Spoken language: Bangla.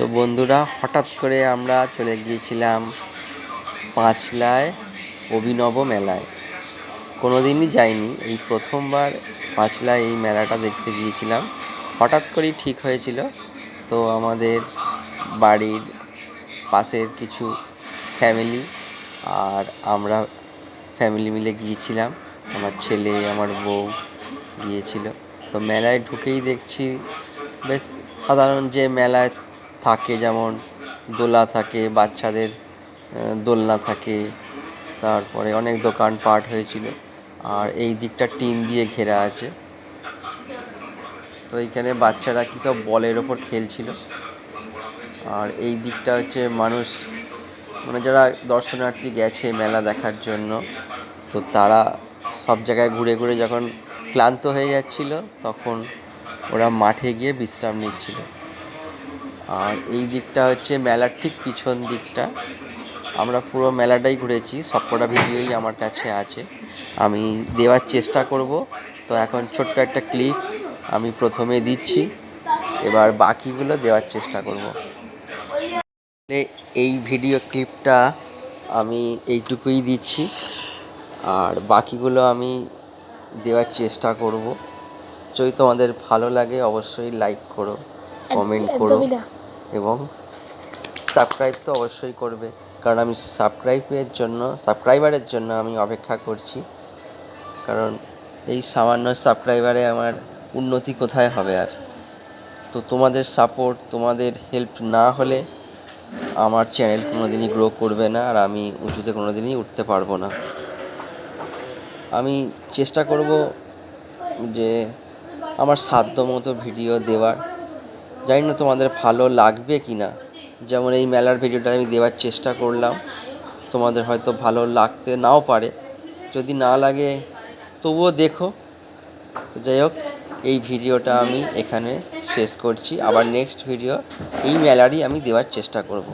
তো বন্ধুরা, হঠাৎ করে আমরা চলে গিয়েছিলাম পাঁচলায় অভিনব মেলায়। কোনো দিনই যাইনি, এই প্রথমবার পাঁচলায় এই মেলাটা দেখতে গিয়েছিলাম। হঠাৎ করেই ঠিক হয়েছিল, তো আমাদের বাড়ির পাশের কিছু ফ্যামিলি আর আমরা ফ্যামিলি মিলে গিয়েছিলাম। আমার ছেলে, আমার বউ গিয়েছিল। তো মেলায় ঢুকেই দেখছি, বেশ সাধারণ যে মেলায় থাকে, যেমন দোলা থাকে, বাচ্চাদের দোলনা থাকে, তারপরে অনেক দোকানপাট হয়েছিল, আর এই দিকটা টিন দিয়ে ঘেরা আছে। তো এইখানে বাচ্চারা কী সব বলের ওপর খেলছিল। আর এই দিকটা হচ্ছে মানুষ মানে যারা দর্শনার্থী গেছে মেলা দেখার জন্য, তো তারা সব জায়গায় ঘুরে ঘুরে যখন ক্লান্ত হয়ে যাচ্ছিল, তখন ওরা মাঠে গিয়ে বিশ্রাম নিচ্ছিল। আর এই দিকটা হচ্ছে মেলার ঠিক পিছন দিকটা। আমরা পুরো মেলাটাই ঘুরেছি সবকটা ভিডিওই আমার কাছে আছে। আমি দেওয়ার চেষ্টা করব। তো এখন ছোট্ট একটা ক্লিপ আমি প্রথমে দিচ্ছি এবার বাকিগুলো দেওয়ার চেষ্টা করব। এ- এই ভিডিও ক্লিপটা আমি এইটুকুই দিচ্ছি আর বাকিগুলো আমি দেওয়ার চেষ্টা করব। যদি তোমাদের ভালো লাগে অবশ্যই লাইক করো কমেন্ট করো। এবং সাবস্ক্রাইব তো অবশ্যই করবে। কারণ আমি সাবস্ক্রাইবের জন্য, সাবস্ক্রাইবারের জন্য আমি অপেক্ষা করছি। কারণ এই সামান্য সাবস্ক্রাইবারে আমার উন্নতি কোথায় হবে আর? তো তোমাদের সাপোর্ট তোমাদের হেল্প না হলে আমার চ্যানেল কোনো দিনই গ্রো করবে না আর আমি উঁচুতে কোনো দিনই উঠতে পারব না। আমি চেষ্টা করব যে আমার সাধ্য মতো ভিডিও দেওয়ার। জানি না তোমাদের ভালো লাগবে কি না। যেমন এই মেলার ভিডিওটা আমি দেওয়ার চেষ্টা করলাম। তোমাদের হয়তো ভালো লাগতে নাও পারে। যদি না লাগে, তবুও দেখো। তো যাই হোক, এই ভিডিওটা আমি এখানে শেষ করছি। আবার নেক্সট ভিডিও এই মেলারই আমি দেওয়ার চেষ্টা করব।